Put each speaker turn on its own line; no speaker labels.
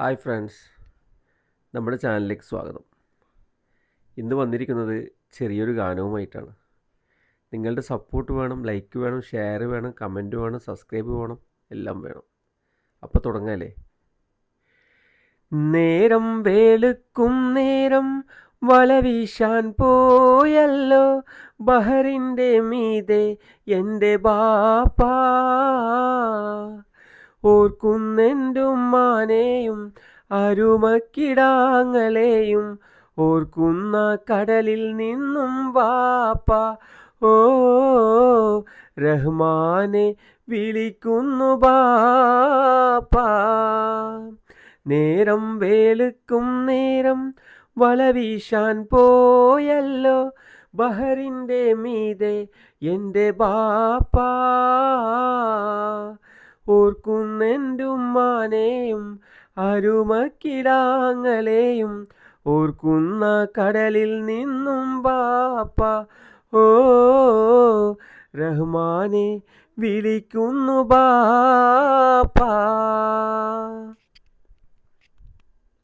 Hi friends. നമ്മുടെ ചാനലിലേക്ക് സ്വാഗതം. ഇന്ന് വന്നിരിക്കുന്നത് ചെറിയൊരു ഗാനവുമായിട്ടാണ്. നിങ്ങളുടെ സപ്പോർട്ട് വേണം ലൈക്ക് വേണം ഷെയർ വേണം കമന്റ് വേണം സബ്സ്ക്രൈബ് വേണം എല്ലാം വേണം. അപ്പോൾ തുടങ്ങാല്ലേ? നേരം വേളുക്കും നേരം വല വീശാൻ പോയല്ലോ. ബഹറിന്റെ മീതെ എന്റെ ബാപ്പാ. ഓർക്കുന്നെന്റുമ്മാനെയും അരുമക്കിടാങ്ങളെയും ഓർക്കുന്ന കടലിൽ നിന്നും വാപ്പ ഓ റഹ്മാനെ വിളിക്കുന്നു ബാപ്പ. നേരം വേളുക്കും നേരം വല വീശാൻ പോയല്ലോ ബഹറിന്റെ മീതെ എന്റെ ബാപ്പാ. ഓർക്കുന്നെന്റുമ്മാനെയും അരുമക്കിടാങ്ങളെയും ഓർക്കുന്ന കടലിൽ നിന്നും ബാപ്പ ഓ റഹ്മാനെ വിളിക്കുന്നു ബാപ്പ.